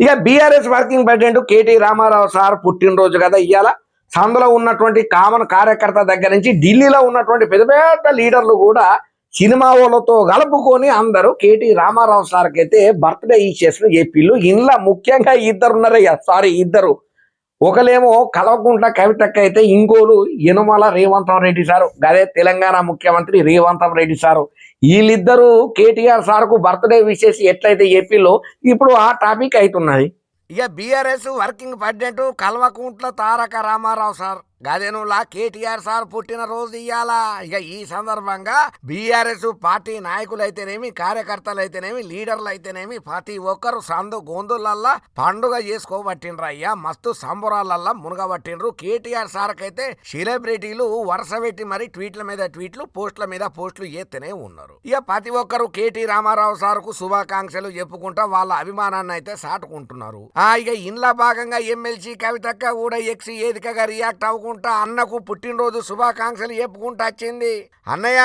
ఇక BRS working president KT Rama Rao sir పుట్టినరోజు కదా ఇవాళ సందులో ఉన్నటువంటి కామన్ కార్యకర్త దగ్గర నుంచి ఢిల్లీలో ఉన్నటువంటి పెద్ద పెద్ద లీడర్లు కూడా సినిమా వాళ్ళతో కలుపుకొని అందరూ కేటీ రామారావు సార్కి అయితే బర్త్డే ఇచ్చేసిన చెప్పిళ్ళు ఇంట్లో ముఖ్యంగా ఇద్దరున్నారయ్యా సారీ ఇద్దరు. ఒకలేమో కలవకుంట్ల కవితక్క అయితే ఇంకోలు యనుమల రేవంతం రెడ్డి సారు అదే తెలంగాణ ముఖ్యమంత్రి రేవంతం రెడ్డి సారు. వీళ్ళిద్దరూ కేటీఆర్ సార్కు బర్త్డే విషేసి ఎట్లయితే చెప్పిల్లో ఇప్పుడు ఆ టాపిక్ అవుతున్నది. ఇక BRS working president Kalvakuntla Taraka Rama Rao sir. గదెనులా KTR sir పుట్టిన రోజు ఇయ్యాల? ఇక ఈ సందర్భంగా బీఆర్ఎస్ పార్టీ నాయకులైతేనేమి కార్యకర్తలు అయితేనేమి లీడర్లు అయితేనేమి ప్రతి ఒక్కరు సందు గొంతులల్లా పండుగ చేసుకోబట్టిండ్రు అయ్యా. మస్తు సంబురాలల్లా మునగబట్టిండ్రు. కేటీఆర్ సార్కైతే సెలబ్రిటీలు వరుస పెట్టి మరి ట్వీట్ల మీద ట్వీట్లు పోస్టుల మీద పోస్టులు చేస్తూనే ఉన్నారు. ఇక ప్రతి ఒక్కరు కేటీ రామారావు సార్కు శుభాకాంక్షలు చెప్పుకుంటా వాళ్ళ అభిమానాన్ని అయితే సాటుకుంటున్నారు. ఆ ఇక ఇంట్లో భాగంగా ఎమ్మెల్సీ కవితక్క కూడా ఎక్సి ఏదికగా రియాక్ట్ అవ్వకుండా అన్నకు పుట్టినరోజు శుభాకాంక్షలు చెప్పుకుంటా వచ్చింది. అన్నయ్య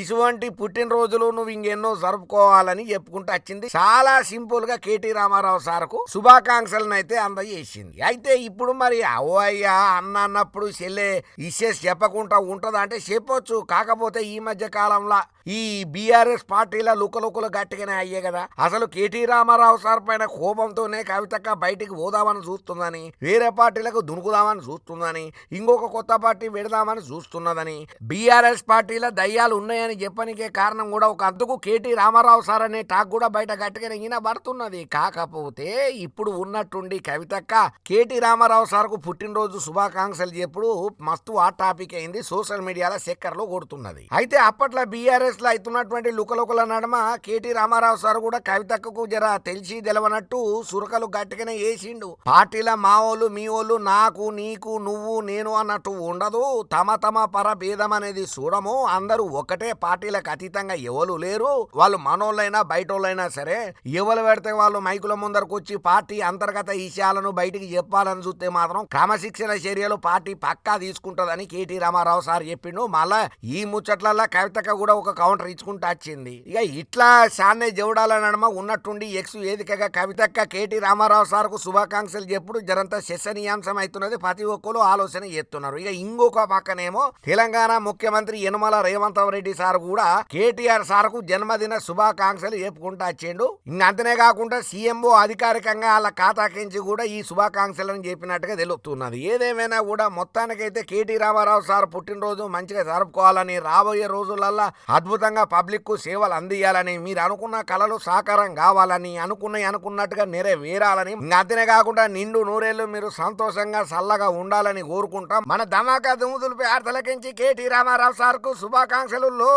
ఇటువంటి పుట్టినరోజులు నువ్వు ఇంకెన్నో జరుపుకోవాలని చెప్పుకుంటూ వచ్చింది. చాలా సింపుల్గా కేటీ రామారావు సార్కు శుభాకాంక్షలను అయితే అందజేసింది. అయితే ఇప్పుడు మరి అవ్వయ్య అన్న అన్నప్పుడు చెల్లె ఇషేస్ చెప్పకుండా ఉంటదా అంటే చెప్పొచ్చు. కాకపోతే ఈ మధ్య కాలంలో ఈ బీఆర్ఎస్ పార్టీల లుకలుకలు గట్టిగానే అయ్యే కదా. అసలు కేటీ రామారావు సార్ పైన కోపంతోనే కవితక్క బయటికి పోదామని చూస్తుందని వేరే పార్టీలకు దునుకుదామని చూస్తుందని ఇంకొక కొత్త పార్టీ పెడదామని చూస్తున్నదని బీఆర్ఎస్ పార్టీల దయ్యాలు ఉన్నాయి ఉన్నాయని చెప్పనికే కారణం కూడా ఒక అందుకు కేటీ రామారావు సార్ అనే టాక్ కూడా బయట గట్టిగానే ఈయనబడుతున్నది కాకపోతే ఇప్పుడు ఉన్నట్టుండి కవితక్క కేటీ రామారావు సార్కు పుట్టినరోజు శుభాకాంక్షలు చెప్పుడు మస్తు ఆ టాపిక్ అయింది సోషల్ మీడియాలో చక్కర్లో కొడుతున్నది. అయితే అప్పట్లో బీఆర్ఎస్లో అవుతున్నటువంటి లుకలుకల నడమ కేటీ రామారావు సార్ కూడా కవితక్కకు జర తెలిసి తెలవనట్టు సురకలు గట్టిగానే వేసిండు పార్టీల మా వాళ్ళు మీ వాళ్ళు నాకు నీకు నువ్వు నేను అన్నట్టు ఉండదు. తమ తమ పర భేదం అనేది చూడము. అందరూ ఒకటే పార్టీలకు అతీతంగా ఎవరు లేరు. వాళ్ళు మనోళ్ళైనా బయటోళ్ళైనా సరే ఎవరు పెడితే వాళ్ళు మైకుల ముందరకు వచ్చి పార్టీ అంతర్గత విషయాలను బయటికి చెప్పాలని చూస్తే మాత్రం క్రమశిక్షణ చర్యలు పార్టీ పక్కా తీసుకుంటదని కేటీ రామారావు సార్ చెప్పిండు. మళ్ళా ఈ ముచ్చట్లల్లో కవితక కూడా ఒక కౌంటర్ ఇచ్చుకుంటూ వచ్చింది. ఇక ఇట్లా సాన్నే జవడాల నడమ ఉన్నట్టుండి ఎక్స్ వేదికగా కవితక్క కేటీ రామారావు సార్కు శుభాకాంక్షలు చెప్పుడు జరంత శశనీయాంశం అవుతున్నది. ప్రతి ఒక్కరు ఆలోచన చేస్తున్నారు. ఇక ఇంకొక పక్కనేమో తెలంగాణ ముఖ్యమంత్రి యనమల రేవంత్ రెడ్డి సార్ కూడా కేటీఆర్ సార్కు జన్మదిన శుభాకాంక్షలు చెప్పుకుంటా వచ్చిండు ఇంకంతనే కాకుండా సీఎంఓ అధికారికంగా వాళ్ళ ఖాతాకించి కూడా ఈ శుభాకాంక్షలను చెప్పినట్టుగా తెలుస్తున్నది ఏదేమైనా కూడా మొత్తానికైతే కేటీ రామారావు సార్ పుట్టినరోజు మంచిగా జరుపుకోవాలని రాబోయే రోజులల్లా అద్భుతంగా పబ్లిక్కు సేవలు అందియాలని మీరు అనుకున్న కళలు సాకారం కావాలని అనుకున్నవి అనుకున్నట్టుగా నెరవేరాలని అంతనే కాకుండా నిండు నూరేళ్ళు మీరు సంతోషంగా చల్లగా ఉండాలని కోరుకుంటాం. మన ధమాకా దుముదులు ఆర్తలకించి కేటీ రామారావు సార్కు శుభాకాంక్షలు లో